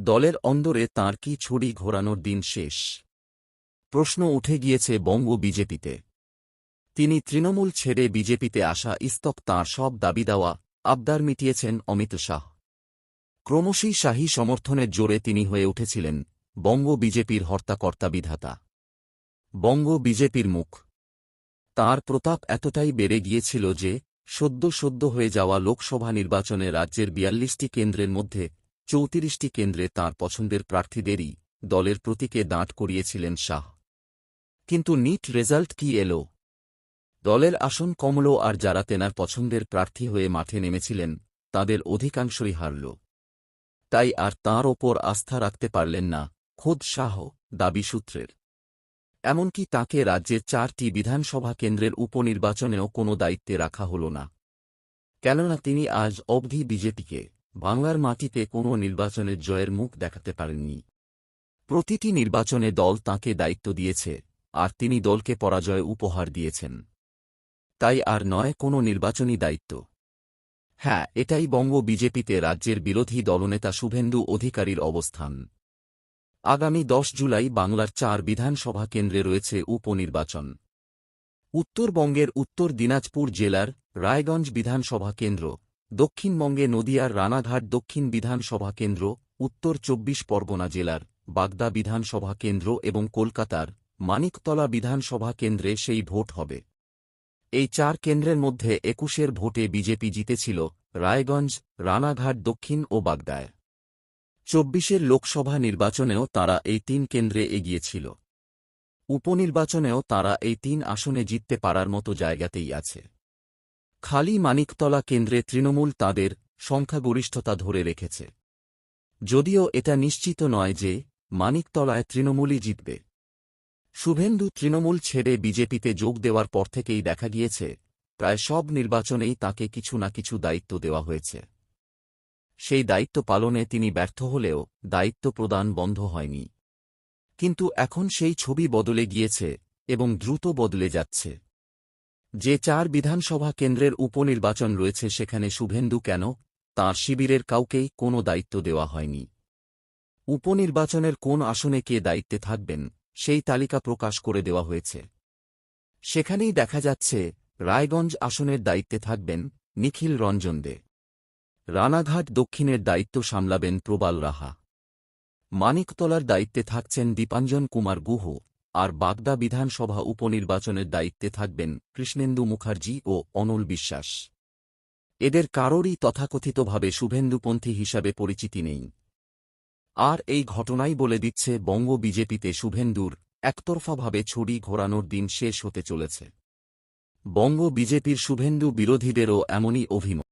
দলের অন্দরে তাঁর কি ছড়ি ঘোরানোর দিন শেষ? প্রশ্ন উঠে গিয়েছে বঙ্গ বিজেপিতে। তিনি তৃণমূল ছেড়ে বিজেপিতে আসা ইস্তক তাঁর সব দাবি দেওয়া, আবদার মিটিয়েছেন অমিত শাহ। ক্রমশই শাহী সমর্থনের জোরে তিনি হয়ে উঠেছিলেন বঙ্গ বিজেপির হর্তাকর্তা বিধাতা। বঙ্গ বিজেপির মুখ। তার প্রতাপ এতটাই বেড়ে গিয়েছিল যে সদ্য সদ্য হয়ে যাওয়া লোকসভা নির্বাচনে রাজ্যের বিয়াল্লিশটি কেন্দ্রের মধ্যে চৌত্রিশটি কেন্দ্রে তাঁর পছন্দের প্রার্থীদেরই দলের প্রতীকে দাঁড় করিয়েছিলেন শাহ। কিন্তু নিট রেজাল্ট কি এল? দলের আসন কমল আর যারা তেনার পছন্দের প্রার্থী হয়ে মাঠে নেমেছিলেন, তাদের অধিকাংশই হারল। তাই আর তাঁর ওপর আস্থা রাখতে পারলেন না খোদ শাহ দাবি সূত্রের। এমনকি তাকে রাজ্যের চারটি বিধানসভা কেন্দ্রের উপনির্বাচনেও কোনো দায়িত্বে রাখা হল না। কেননা তিনি আজ অবধি বিজেপিকে বাংলার মাটিতে কোনো নির্বাচনের জয়ের মুখ দেখাতে পারেননি। প্রতিটি নির্বাচনে দল তাঁকে দায়িত্ব দিয়েছে, আর তিনি দলকে পরাজয় উপহার দিয়েছেন। তাই আর নয়, কোনো নির্বাচনী দায়িত্ব। হ্যাঁ এটাই বঙ্গ বিজেপিতে রাজ্যের বিরোধী দলনেতা শুভেন্দু অধিকারীর অবস্থান। আগামী দশ জুলাই বাংলার চার বিধানসভা কেন্দ্রে রয়েছে উপনির্বাচন। উত্তরবঙ্গের উত্তর দিনাজপুর জেলার রায়গঞ্জ বিধানসভা কেন্দ্র। দক্ষিণবঙ্গে নদিয়ার রানাঘাট দক্ষিণ বিধানসভা কেন্দ্র, উত্তর চব্বিশ পরগনা জেলার বাগদা বিধানসভা কেন্দ্র এবং কলকাতার মানিকতলা বিধানসভা কেন্দ্রে সেই ভোট হবে। এই চার কেন্দ্রের মধ্যে একুশের ভোটে বিজেপি জিতেছিল রায়গঞ্জ, রানাঘাট দক্ষিণ ও বাগদায়। চব্বিশের লোকসভা নির্বাচনেও তারা এই তিন কেন্দ্রে এগিয়েছিল। উপনির্বাচনেও তারা এই তিন আসনে জিততে পারার মতো জায়গাতেই আছে। খালি মানিকতলা কেন্দ্রে তৃণমূল তাদের সংখ্যাগরিষ্ঠতা ধরে রেখেছে। যদিও এটা নিশ্চিত নয় যে মানিকতলায় তৃণমূলই জিতবে। শুভেন্দু তৃণমূল ছেড়ে বিজেপিতে যোগ দেওয়ার পর থেকেই দেখা গিয়েছে, প্রায় সব নির্বাচনেই তাকে কিছু না কিছু দায়িত্ব দেওয়া হয়েছে। সেই দায়িত্ব পালনে তিনি ব্যর্থ হলেও দায়িত্ব প্রদান বন্ধ হয়নি। কিন্তু এখন সেই ছবি বদলে গিয়েছে এবং দ্রুত বদলে যাচ্ছে। যে চার বিধানসভা কেন্দ্রের উপনির্বাচন রয়েছে সেখানে শুভেন্দু কেন, তাঁর শিবিরের কাউকেই কোনো দায়িত্ব দেওয়া হয়নি। উপনির্বাচনের কোন আসনে কে দায়িত্বে থাকবেন, সেই তালিকা প্রকাশ করে দেওয়া হয়েছে। সেখানেই দেখা যাচ্ছে, রায়গঞ্জ আসনের দায়িত্বে থাকবেন নিখিল রঞ্জন দে। রানাঘাট দক্ষিণের দায়িত্ব সামলাবেন প্রবাল রাহা। মানিকতলার দায়িত্বে থাকছেন দীপাঞ্জন কুমার গুহ। আর বাগদা বিধানসভা উপনির্বাচনের দায়িত্বে থাকবেন কৃষ্ণেন্দু মুখার্জি ও অনল বিশ্বাস। এদের কারোরই তথাকথিতভাবে শুভেন্দুপন্থী হিসাবে পরিচিতি নেই। আর এই ঘটনাই বলে দিচ্ছে বঙ্গ বিজেপিতে শুভেন্দুর একতরফাভাবে ছড়ি ঘোরানোর দিন শেষ হতে চলেছে। বঙ্গ বিজেপির শুভেন্দু বিরোধীদেরও এমনই অভিমত।